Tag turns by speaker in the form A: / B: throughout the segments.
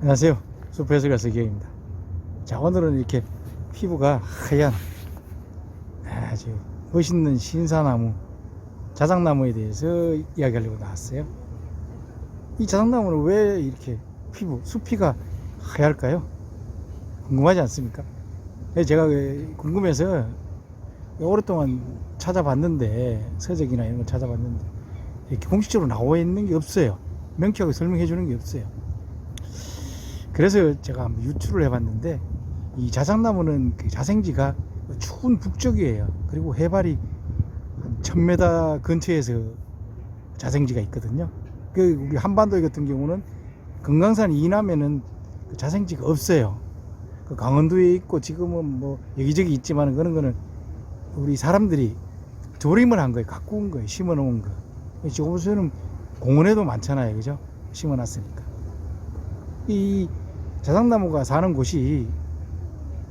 A: 안녕하세요. 숲에서 가서 기영입니다. 자, 오늘은 이렇게 피부가 하얀 아주 멋있는 신사나무, 자작나무에 대해서 이야기하려고 나왔어요. 이 자작나무는 왜 이렇게 피부, 수피가 하얄까요? 궁금하지 않습니까? 네, 제가 그 궁금해서 오랫동안 찾아봤는데, 서적이나 이런 걸 찾아봤는데, 이렇게 공식적으로 나와 있는 게 없어요. 명쾌하게 설명해 주는 게 없어요. 그래서 제가 한번 유출을 해봤는데 이 자작나무는 그 자생지가 추운 북쪽이에요. 그리고 해발이 한 1000m 근처에서 자생지가 있거든요. 그 우리 한반도 같은 경우는 금강산 이남에는 그 자생지가 없어요. 그 강원도에 있고 지금은 뭐 여기저기 있지만 그런 거는 우리 사람들이 조림을 한 거예요. 갖고 온 거예요. 심어 놓은 거. 지금은 공원에도 많잖아요. 그죠? 심어 놨으니까. 이 자작나무가 사는 곳이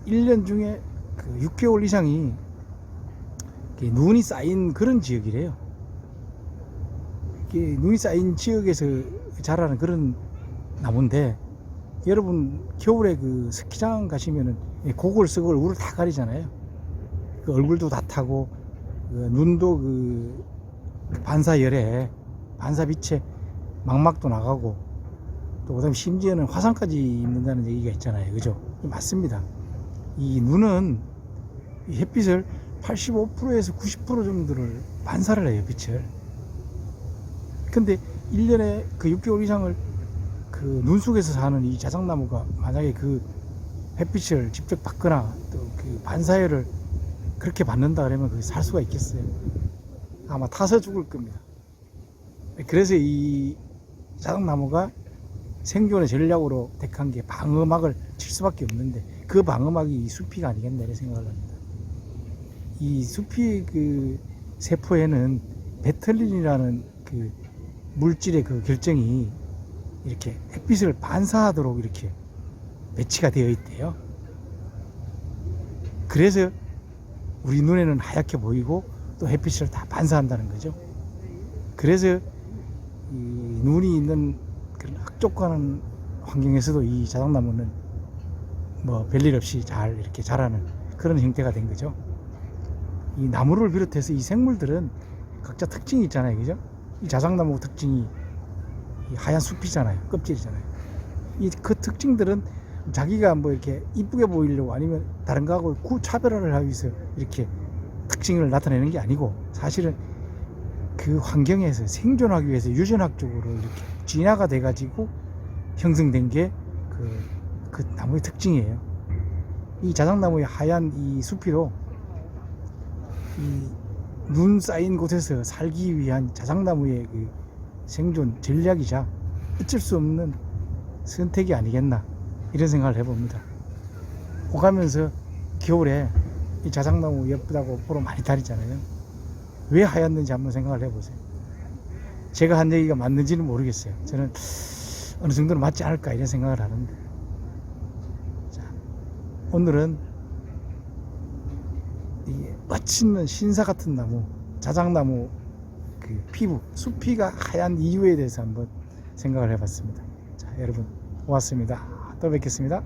A: 1년 중에 그 6개월 이상이 눈이 쌓인 그런 지역이래요. 눈이 쌓인 지역에서 자라는 그런 나무인데 여러분 겨울에 그 스키장 가시면은 쓰고 얼굴을 다 가리잖아요. 그 얼굴도 다 타고 그 눈도 그 반사열에 반사빛에 망막도 나가고 또 그다음 에 심지어는 화상까지 있는다는 얘기가 있잖아요. 그죠? 맞습니다. 이 눈은 이 햇빛을 85%에서 90% 정도를 반사를 해요, 빛을. 근데 1년에 그 6개월 이상을 그 눈 속에서 사는 이 자작나무가 만약에 그 햇빛을 직접 받거나 또 그 반사열을 그렇게 받는다 그러면 그게 살 수가 있겠어요? 아마 타서 죽을 겁니다. 그래서 이 자작나무가 생존의 전략으로 택한 게 방어막을 칠 수밖에 없는데 그 방어막이 이 수피가 아니겠나 이런 생각을 합니다. 이 수피 그 세포에는 베틀린이라는 그 물질의 그 결정이 이렇게 햇빛을 반사하도록 이렇게 배치가 되어 있대요. 그래서 우리 눈에는 하얗게 보이고 또 햇빛을 다 반사한다는 거죠. 그래서 이 눈이 있는 그런 흑족하는 환경에서도 이 자작나무는 뭐 별일 없이 잘 이렇게 자라는 그런 형태가 된 거죠. 이 나무를 비롯해서 이 생물들은 각자 특징이 있잖아요. 그죠? 이 자작나무 특징이 이 하얀 숲이잖아요. 껍질이잖아요. 이 그 특징들은 자기가 뭐 이렇게 이쁘게 보이려고 아니면 다른 거하고 구 차별화를 하기 위해서 이렇게 특징을 나타내는 게 아니고 사실은 그 환경에서 생존하기 위해서 유전학적으로 이렇게 진화가 돼가지고 형성된 게 그, 그 나무의 특징이에요. 이 자작나무의 하얀 이 수피도 이 눈 쌓인 곳에서 살기 위한 자작나무의 그 생존 전략이자 어쩔 수 없는 선택이 아니겠나 이런 생각을 해봅니다. 오가면서 겨울에 이 자작나무 예쁘다고 보러 많이 다니잖아요. 왜 하얗는지 한번 생각을 해보세요. 제가 한 얘기가 맞는지는 모르겠어요. 저는 어느 정도는 맞지 않을까 이런 생각을 하는데. 자, 오늘은 이 멋있는 신사 같은 나무, 자작나무 그 피부, 수피가 하얀 이유에 대해서 한번 생각을 해봤습니다. 자, 여러분 고맙습니다. 또 뵙겠습니다.